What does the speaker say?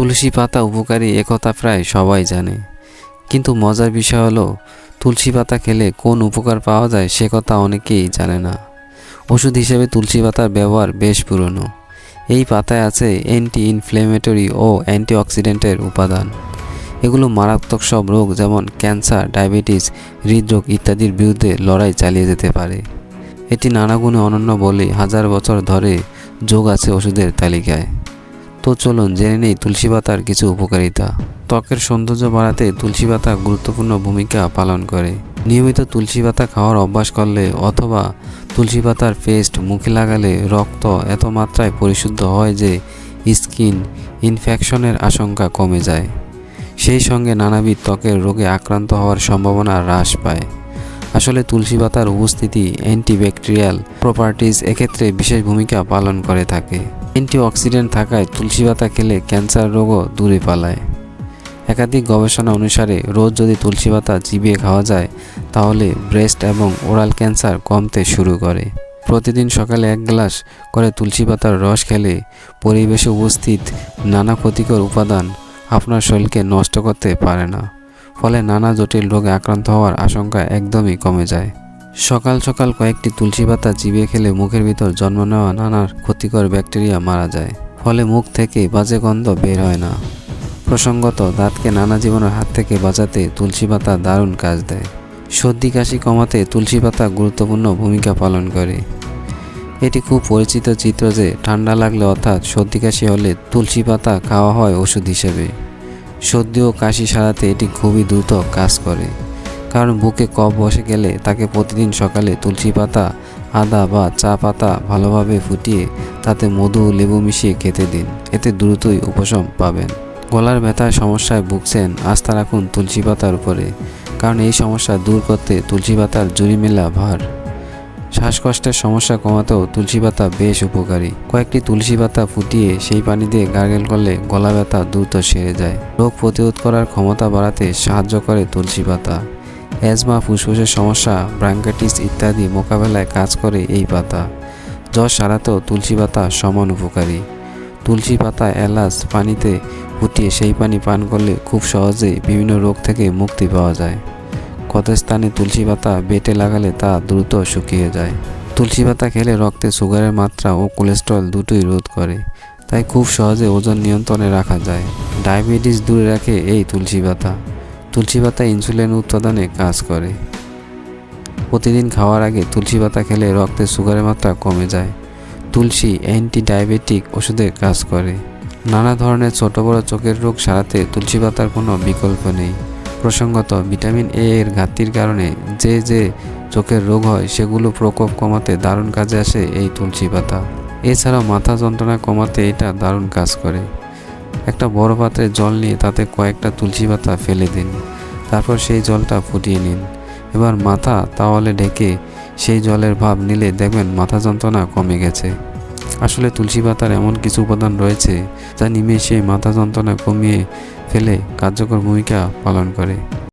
তুলসী পাতা উপকারী একথা প্রায় সবাই জানে। কিন্তু মজার বিষয় হলো, তুলসী পাতা খেলে কোন উপকার পাওয়া যায় সে কথা অনেকেই জানে না। ওষুধ হিসেবে তুলসী পাতার ব্যবহার বেশ পুরনো। এই পাতায় আছে অ্যান্টি ইনফ্লেমেটরি ও অ্যান্টিঅক্সিডেন্টের উপাদান। এগুলো মারাত্মক সব রোগ যেমন ক্যান্সার, ডায়াবেটিস, হৃদরোগ ইত্যাদির বিরুদ্ধে লড়াই চালিয়ে যেতে পারে। এটি নানা গুণে অনন্য বলে হাজার বছর ধরে যোগ আছে ওষুধের তালিকায়। তো চলুন, জেনে নেই তুলসী পাতার কিছু উপকারিতা। ত্বকের সৌন্দর্য বাড়াতে তুলসী পাতা গুরুত্বপূর্ণ ভূমিকা পালন করে। নিয়মিত তুলসী পাতা খাওয়ার অভ্যাস করলে অথবা তুলসী পাতার পেস্ট মুখে লাগালে রক্ত এত মাত্রায় পরিশুদ্ধ হয় যে স্কিন ইনফেকশনের আশঙ্কা কমে যায়। সেই সঙ্গে নানাবিধ ত্বকের রোগে আক্রান্ত হওয়ার সম্ভাবনা হ্রাস পায়। আসলে তুলসী পাতার উপস্থিতি অ্যান্টিব্যাকটেরিয়াল প্রপার্টিজ এক্ষেত্রে বিশেষ ভূমিকা পালন করে থাকে। অ্যান্টিঅক্সিডেন্ট থাকায় তুলসী পাতা খেলে ক্যান্সার রোগও দূরে পালায়। একাধিক গবেষণা অনুসারে রোজ যদি তুলসী পাতা চিবিয়ে খাওয়া যায়, তাহলে ব্রেস্ট এবং ওরাল ক্যান্সার কমতে শুরু করে। প্রতিদিন সকালে এক গ্লাস করে তুলসী পাতার রস খেলে পরিবেশে উপস্থিত নানা ক্ষতিকর উপাদান আপনার শরীরকে নষ্ট করতে পারে না, ফলে নানা জটিল রোগে আক্রান্ত হওয়ার আশঙ্কা একদমই কমে যায়। সকাল সকাল কয়েকটি তুলসী পাতা চিবিয়ে খেলে মুখের ভিতর জন্ম নেওয়া নানার ক্ষতিকর ব্যাকটেরিয়া মারা যায়। ফলে মুখ থেকে বাজে গন্ধ বের হয় না। প্রসঙ্গত, দাঁতকে নানা জীবনের হাত থেকে বাঁচাতে তুলসী পাতা দারুণ কাজ দেয়। সর্দি কাশি কমাতে তুলসী পাতা গুরুত্বপূর্ণ ভূমিকা পালন করে। এটি খুব পরিচিত চিত্র যে ঠান্ডা লাগলে অর্থাৎ সর্দি কাশি হলে তুলসী পাতা খাওয়া হয় ওষুধ হিসেবে। সর্দি ও কাশি সারাতে এটি খুবই দ্রুত কাজ করে। কারণ বুকে কফ বসে গেলে তাকে প্রতিদিন সকালে তুলসী পাতা, আদা বা চা পাতা ভালোভাবে ফুটিয়ে তাতে মধু লেবু মিশিয়ে খেতে দিন। এতে দ্রুতই উপশম পাবেন। গলার ব্যথার সমস্যায় ভুগছেন আস্থা রাখুন তুলসী পাতার উপরে, কারণ এই সমস্যা দূর করতে তুলসী পাতার জুড়ি মেলা ভার। শ্বাসকষ্টের সমস্যা কমাতেও তুলসী পাতা বেশ উপকারী। কয়েকটি তুলসী পাতা ফুটিয়ে সেই পানি দিয়ে গার্গেল করলে গলা ব্যথা দ্রুত সেরে যায়। রোগ প্রতিরোধ করার ক্ষমতা বাড়াতে সাহায্য করে তুলসী পাতা। অ্যাজমা ফুসফুসের সমস্যা, ব্রাঙ্কাইটিস ইত্যাদি মোকাবেলায় কাজ করে এই পাতা। জ্বর সারাতেও তুলসী পাতা সমান উপকারী। তুলসী পাতা এলাচ পানিতে ফুটিয়ে সেই পানি পান করলে খুব সহজেই বিভিন্ন রোগ থেকে মুক্তি পাওয়া যায়। কত স্থানে তুলসী পাতা বেটে লাগালে তা দ্রুত শুকিয়ে যায়। তুলসী পাতা খেলে রক্তে সুগারের মাত্রা ও কোলেস্ট্রল দুটোই রোধ করে, তাই খুব সহজে ওজন নিয়ন্ত্রণে রাখা যায়। ডায়াবেটিস দূরে রাখে এই তুলসী পাতা। তুলসী পাতা ইনসুলিন উৎপাদনে কাজ করে। প্রতিদিন খাওয়ার আগে তুলসী পাতা খেলে রক্তে সুগারের মাত্রা কমে যায়। তুলসী অ্যান্টি ডায়াবেটিক ওষুধের কাজ করে। নানা ধরনের ছোট বড় চোখের রোগ সারাতে তুলসী পাতার কোনো বিকল্প নেই। প্রসঙ্গত, ভিটামিন এ এর ঘাটতির কারণে যে যে চোখের রোগ হয়, সেগুলো প্রকোপ কমাতে দারুণ কাজে আসে এই তুলসী পাতা এছাড়াও মাথা যন্ত্রণা কমাতে এটা দারুণ কাজ করে। একটা বড় পাত্রে জল নিয়ে তাতে কয়েকটা তুলসী পাতা ফেলে দিন। তারপর সেই জলটা ফুটিয়ে নিন। এবার মাথা তাওয়ালে ঢেকে সেই জলের ভাব নিলে দেখবেন মাথা যন্ত্রণা কমে গেছে। আসলে তুলসী পাতার এমন কিছু উপাদান রয়েছে যা নিমেষে মাথা যন্ত্রণা কমিয়ে ফেলে কার্যকর ভূমিকা পালন করে।